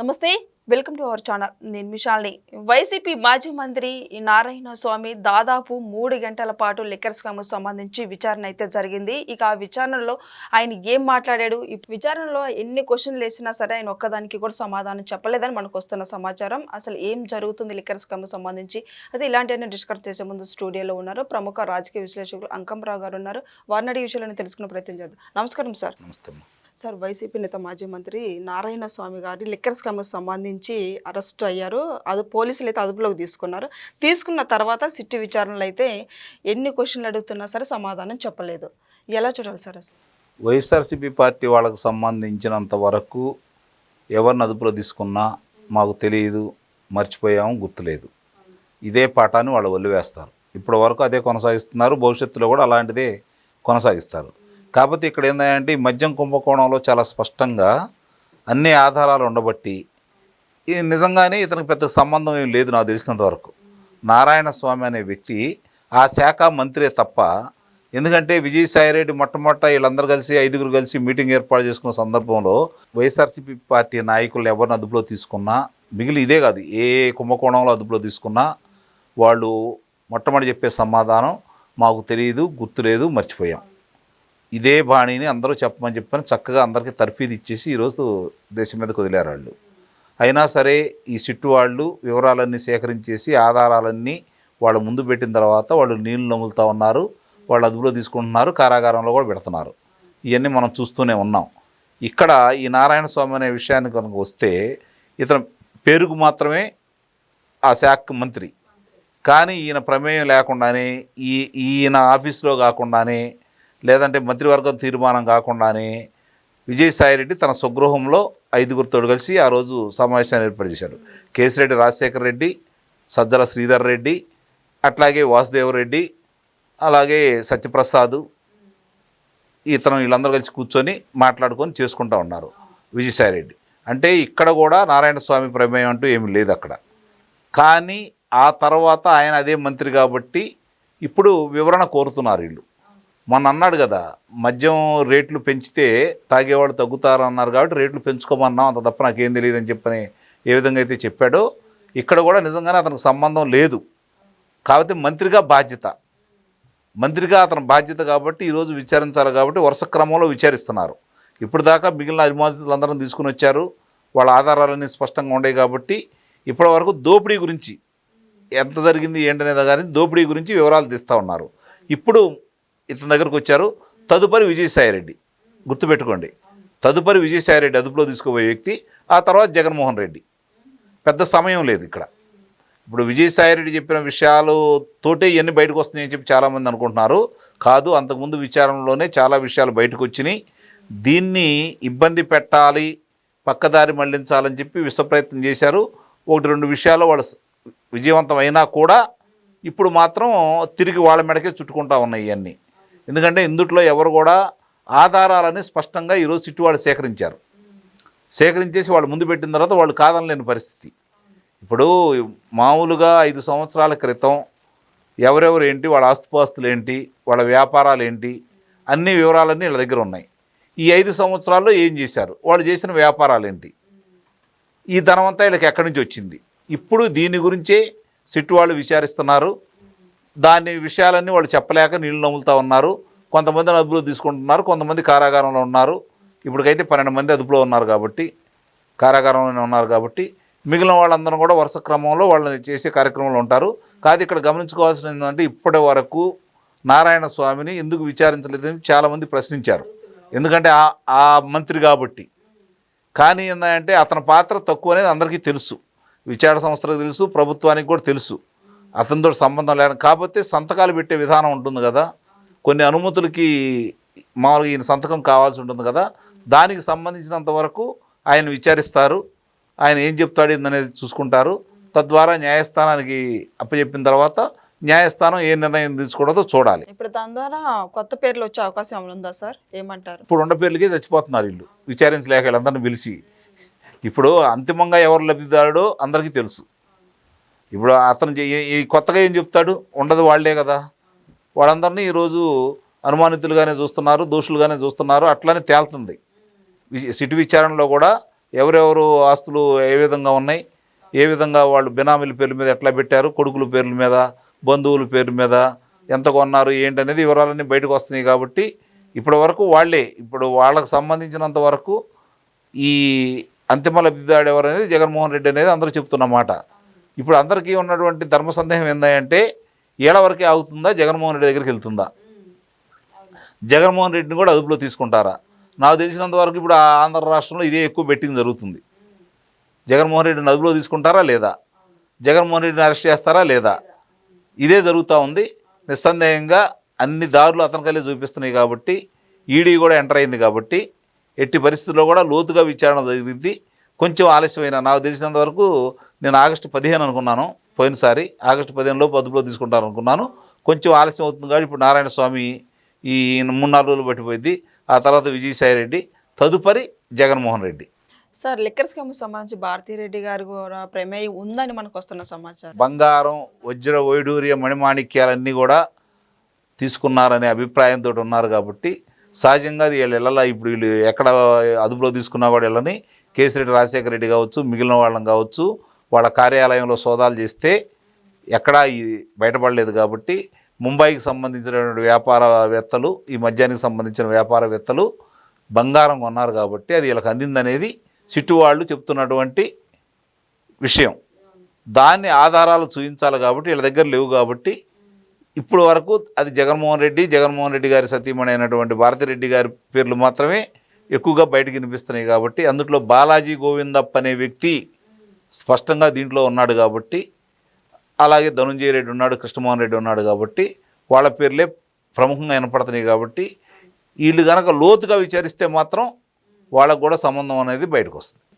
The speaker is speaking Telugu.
నమస్తే వెల్కమ్ టు అవర్ ఛానల్. నేను విశాల్ని వైసీపీ మాజీ మంత్రి నారాయణ స్వామి దాదాపు మూడు గంటల పాటు లిక్కర్ స్కామ్ సంబంధించి విచారణ అయితే జరిగింది. ఇక ఆ విచారణలో ఆయన ఏం మాట్లాడాడు? ఈ విచారణలో ఎన్ని క్వశ్చన్లు వేసినా సరే ఆయన ఒక్కదానికి కూడా సమాధానం చెప్పలేదని మనకు వస్తున్న సమాచారం. అసలు ఏం జరుగుతుంది లిక్కర్ స్కామ్ సంబంధించి? అయితే ఇలాంటివన్నీ డిస్కస్ చేసే ముందు స్టూడియోలో ఉన్నారు ప్రముఖ రాజకీయ విశ్లేషకులు అంకంరావు గారు ఉన్నారు. వారిని అడిగే విషయాలను తెలుసుకునే ప్రయత్నం చేద్దాం. నమస్కారం సార్. నమస్తే సార్ వైసీపీ నేత మాజీ మంత్రి నారాయణ స్వామి గారి లిక్కర్ స్కామ్ సంబంధించి అరెస్ట్ అయ్యారు. అది పోలీసులు అయితే అదుపులోకి తీసుకున్నారు. తీసుకున్న తర్వాత సిట్టి విచారణలు అయితే ఎన్ని క్వశ్చన్లు అడుగుతున్నా సరే సమాధానం చెప్పలేదు. ఎలా చూడాలి సార్ వైఎస్ఆర్సీపీ పార్టీ వాళ్ళకు సంబంధించినంత వరకు ఎవరిని అదుపులో తీసుకున్నా మాకు తెలియదు మర్చిపోయాము గుర్తులేదు. ఇదే పాఠాన్ని వాళ్ళు వదిలివేస్తారు. ఇప్పటి వరకు అదే కొనసాగిస్తున్నారు. భవిష్యత్తులో కూడా అలాంటిదే కొనసాగిస్తారు. కాకపోతే ఇక్కడ ఏంటంటే ఈ మద్యం కుంభకోణంలో చాలా స్పష్టంగా అన్ని ఆధారాలు ఉండబట్టి ఇది నిజంగానే ఇతనికి పెద్ద సంబంధం ఏం లేదు నాకు తెలిసినంత వరకు. నారాయణ స్వామి అనే వ్యక్తి ఆ శాఖ మంత్రే తప్ప ఎందుకంటే విజయసాయిరెడ్డి మొట్టమొదట వీళ్ళందరూ కలిసి ఐదుగురు కలిసి మీటింగ్ ఏర్పాటు చేసుకున్న సందర్భంలో వైఎస్ఆర్సీపీ పార్టీ నాయకులు ఎవరిని అదుపులో తీసుకున్నా మిగిలి ఇదే కాదు ఏ కుంభకోణంలో అదుపులో తీసుకున్నా వాళ్ళు మొట్టమొదటి చెప్పే సమాధానం మాకు తెలియదు గుర్తులేదు మర్చిపోయాం. ఇదే బాణిని అందరూ చెప్పమని చెప్పని చక్కగా అందరికీ తర్ఫీదు ఇచ్చేసి ఈరోజు దేశం మీదకి వదిలేరు వాళ్ళు. అయినా సరే ఈ సిట్టు వాళ్ళు వివరాలన్నీ సేకరించేసి ఆధారాలన్నీ వాళ్ళు ముందు పెట్టిన తర్వాత వాళ్ళు నీళ్ళు నములుతూ ఉన్నారు వాళ్ళు అదుపులో తీసుకుంటున్నారు కారాగారంలో కూడా పెడుతున్నారు. ఇవన్నీ మనం చూస్తూనే ఉన్నాం. ఇక్కడ ఈ నారాయణ స్వామి అనే విషయానికి కనుక వస్తే ఇతను పేరుకు మాత్రమే ఆ శాఖ మంత్రి. కానీ ఈయన ప్రమేయం లేకుండానే ఈ ఈయన ఆఫీస్లో కాకుండానే లేదంటే మంత్రివర్గం తీర్మానం కాకుండానే విజయసాయిరెడ్డి తన స్వగృహంలో ఐదుగురితో కలిసి ఆ రోజు సమావేశాన్ని ఏర్పాటు చేశారు. కేసిరెడ్డి రాజశేఖర రెడ్డి సజ్జల శ్రీధర్ రెడ్డి అట్లాగే వాసుదేవరెడ్డి అలాగే సత్యప్రసాద్ ఇతను వీళ్ళందరూ కలిసి కూర్చొని మాట్లాడుకొని చేసుకుంటూ ఉన్నారు విజయసాయిరెడ్డి. అంటే ఇక్కడ కూడా నారాయణ స్వామి ప్రమేయం అంటూ ఏమీ లేదు అక్కడ. కానీ ఆ తర్వాత ఆయన అదే మంత్రి కాబట్టి ఇప్పుడు వివరణ కోరుతున్నారు వీళ్ళు. మొన్న అన్నాడు కదా మద్యం రేట్లు పెంచితే తాగేవాళ్ళు తగ్గుతారు అన్నారు కాబట్టి రేట్లు పెంచుకోమన్నాం అంత తప్ప నాకేం తెలియదు అని చెప్పని ఏ విధంగా అయితే చెప్పాడో ఇక్కడ కూడా నిజంగానే అతనికి సంబంధం లేదు. కాబట్టి మంత్రిగా బాధ్యత. మంత్రిగా అతని బాధ్యత కాబట్టి ఈరోజు విచారించాలి కాబట్టి వరుస క్రమంలో విచారిస్తున్నారు. ఇప్పుడు దాకా మిగిలిన అనుమతులందరం తీసుకుని వచ్చారు. వాళ్ళ ఆధారాలన్నీ స్పష్టంగా ఉండేవి కాబట్టి ఇప్పటి వరకు దోపిడీ గురించి ఎంత జరిగింది ఏంటనేది కానీ దోపిడీ గురించి వివరాలు తీస్తూ ఉన్నారు. ఇప్పుడు ఇతని దగ్గరకు వచ్చారు. తదుపరి విజయసాయిరెడ్డి గుర్తుపెట్టుకోండి. తదుపరి విజయసాయిరెడ్డి అదుపులో తీసుకుపోయే వ్యక్తి ఆ తర్వాత జగన్మోహన్ రెడ్డి. పెద్ద సమయం లేదు ఇక్కడ. ఇప్పుడు విజయసాయిరెడ్డి చెప్పిన విషయాలు తోటే ఇవన్నీ బయటకు వస్తున్నాయని చెప్పి చాలామంది అనుకుంటున్నారు. కాదు అంతకుముందు విచారణలోనే చాలా విషయాలు బయటకు వచ్చినాయి దీన్ని ఇబ్బంది పెట్టాలి పక్కదారి మళ్ళించాలని చెప్పి విశ్వప్రయత్నం చేశారు. ఒకటి రెండు విషయాలు వాళ్ళు విజయవంతం అయినా కూడా ఇప్పుడు మాత్రం తిరిగి వాళ్ళ మెడకే చుట్టుకుంటా ఉన్నాయి ఇవన్నీ. ఎందుకంటే ఇందుట్లో ఎవరు కూడా ఆధారాలని స్పష్టంగా ఈరోజు సిట్టు వాళ్ళు సేకరించారు. సేకరించేసి వాళ్ళు ముందు పెట్టిన తర్వాత వాళ్ళు కాదనలేని పరిస్థితి. ఇప్పుడు మామూలుగా ఐదు సంవత్సరాల క్రితం ఎవరెవరు ఏంటి వాళ్ళ ఆస్తుపాస్తులు ఏంటి వాళ్ళ వ్యాపారాలు ఏంటి అన్ని వివరాలన్నీ వీళ్ళ దగ్గర ఉన్నాయి. ఈ ఐదు సంవత్సరాల్లో ఏం చేశారు? వాళ్ళు చేసిన వ్యాపారాలు ఏంటి? ఈ ధనమంతా వీళ్ళకి ఎక్కడి నుంచి వచ్చింది? ఇప్పుడు దీని గురించే సిట్టు వాళ్ళు విచారిస్తున్నారు. దాని విషయాలన్నీ వాళ్ళు చెప్పలేక నీళ్ళు నమ్ములుతూ ఉన్నారు. కొంతమంది అదుపులో తీసుకుంటున్నారు. కొంతమంది కారాగారంలో ఉన్నారు. ఇప్పటికైతే పన్నెండు మంది అదుపులో ఉన్నారు కాబట్టి కారాగారంలోనే ఉన్నారు కాబట్టి మిగిలిన వాళ్ళందరూ కూడా వరుస క్రమంలో వాళ్ళని చేసే కార్యక్రమంలో ఉంటారు. కాదు ఇక్కడ గమనించుకోవాల్సింది ఏంటంటే ఇప్పటి వరకు నారాయణ స్వామిని ఎందుకు విచారించలేదని చాలామంది ప్రశ్నించారు. ఎందుకంటే ఆ ఆ మంత్రి కాబట్టి. కానీ ఏంటంటే అతని పాత్ర తక్కువ అనేది అందరికీ తెలుసు. విచారణ సంస్థలకు తెలుసు ప్రభుత్వానికి కూడా తెలుసు. అతనితో సంబంధం లేని కాకపోతే సంతకాలు పెట్టే విధానం ఉంటుంది కదా. కొన్ని అనుమతులకి మామూలుగా ఈయన సంతకం కావాల్సి ఉంటుంది కదా. దానికి సంబంధించినంత వరకు ఆయన విచారిస్తారు. ఆయన ఏం చెప్తాడు అనేది చూసుకుంటారు. తద్వారా న్యాయస్థానానికి అప్పచెప్పిన తర్వాత న్యాయస్థానం ఏ నిర్ణయం తీసుకోవడదో చూడాలి. ఇప్పుడు దాని ద్వారా కొత్త పేర్లు వచ్చే అవకాశం ఉందా సార్? ఏమంటారు? ఇప్పుడు ఉండ పేర్లకే చచ్చిపోతున్నారు వీళ్ళు. విచారించలేక వీళ్ళందరినీ పిలిచి. ఇప్పుడు అంతిమంగా ఎవరు లబ్ధిదారుడో అందరికీ తెలుసు. ఇప్పుడు అతను చే- ఈ కొత్తగా ఏం చెప్తాడు? ఉండదు వాళ్ళే కదా. వాళ్ళందరినీ ఈరోజు అనుమానితులుగానే చూస్తున్నారు దోషులుగానే చూస్తున్నారు అట్లానే తేలుతుంది. సిటీ విచారణలో కూడా ఎవరెవరు ఆస్తులు ఏ విధంగా ఉన్నాయి ఏ విధంగా వాళ్ళు బినామీల పేర్ల మీద ఎట్లా పెట్టారు కొడుకుల పేర్ల మీద బంధువుల పేర్ల మీద ఎంత కొన్నారు ఏంటనేది వివరాలన్నీ బయటకు వస్తున్నాయి కాబట్టి ఇప్పటి వరకు వాళ్ళే. ఇప్పుడు వాళ్ళకు సంబంధించినంత వరకు ఈ అంతిమ లబ్ధిదాడు ఎవరనేది జగన్మోహన్ రెడ్డి అనేది అందరూ చెప్తున్నమాట ఇప్పుడు అందరికీ ఉన్నటువంటి ధర్మ సందేహం ఏంటంటే ఏళ్ళ వరకే అవుతుందా జగన్మోహన్ రెడ్డి దగ్గరికి వెళ్తుందా? జగన్మోహన్ రెడ్డిని కూడా అదుపులో తీసుకుంటారా? నాకు తెలిసినంత వరకు ఇప్పుడు ఆంధ్ర రాష్ట్రంలో ఇదే ఎక్కువ బెట్టింగ్ జరుగుతుంది. జగన్మోహన్ రెడ్డిని అదుపులో తీసుకుంటారా లేదా? జగన్మోహన్ రెడ్డిని అరెస్ట్ చేస్తారా లేదా? ఇదే జరుగుతూ ఉంది. నిస్సందేహంగా అన్ని దారులు అతనికల్లే చూపిస్తున్నాయి కాబట్టి ఈడీ కూడా ఎంటర్ అయింది కాబట్టి ఎట్టి పరిస్థితుల్లో కూడా లోతుగా విచారణ జరిగింది. కొంచెం ఆలస్యమైన నాకు తెలిసినంత వరకు నేను ఆగస్టు పదిహేను అనుకున్నాను పోయినసారి ఆగస్టు పదిహేనులో అదుపులో తీసుకుంటాను అనుకున్నాను కొంచెం ఆలస్యం అవుతుంది కాబట్టి ఇప్పుడు నారాయణ స్వామి ఈ మూడు నాలుగు రోజులు పట్టిపోయింది. ఆ తర్వాత విజయసాయి రెడ్డి తదుపరి Jaganmohan Reddy. Sir liquor scam సంబంధించి భారతీరెడ్డి గారు కూడా ప్రమేయం ఉందని మనకు వస్తున్న సమాచారం. బంగారం వజ్ర వైడూర్య మణిమాణిక్యాలన్నీ కూడా తీసుకున్నారనే అభిప్రాయంతో ఉన్నారు కాబట్టి సహజంగా వీళ్ళ ఇళ్ళ ఇప్పుడు వీళ్ళు ఎక్కడ అదుపులో తీసుకున్నా కూడా వీళ్ళని కేసిరెడ్డి రాజశేఖర రెడ్డి కావచ్చు మిగిలిన వాళ్ళని కావచ్చు వాళ్ళ కార్యాలయంలో సోదాలు చేస్తే ఎక్కడా ఇది బయటపడలేదు కాబట్టి ముంబైకి సంబంధించినటువంటి వ్యాపారవేత్తలు ఈ మద్యానికి సంబంధించిన వ్యాపారవేత్తలు బంగారం కొన్నారు కాబట్టి అది వీళ్ళకి అందిందనేది సిట్టు వాళ్ళు చెప్తున్నటువంటి విషయం. దాన్ని ఆధారాలు చూపించాలి కాబట్టి వీళ్ళ దగ్గర లేవు కాబట్టి ఇప్పుడు వరకు అది జగన్మోహన్ రెడ్డి జగన్మోహన్ రెడ్డి గారి సతీమణి అయినటువంటి భారతిరెడ్డి గారి పేర్లు మాత్రమే ఎక్కువగా బయటకు వినిపిస్తున్నాయి కాబట్టి అందులో బాలాజీ గోవిందప్ప అనే వ్యక్తి స్పష్టంగా దీంట్లో ఉన్నాడు కాబట్టి అలాగే ధనుంజయ రెడ్డి ఉన్నాడు కృష్ణమోహన్ రెడ్డి ఉన్నాడు కాబట్టి వాళ్ళ పేర్లే ప్రముఖంగా వినపడుతున్నాయి కాబట్టి వీళ్ళు కనుక లోతుగా విచారిస్తే మాత్రం వాళ్ళకు కూడా సంబంధం అనేది బయటకు వస్తుంది.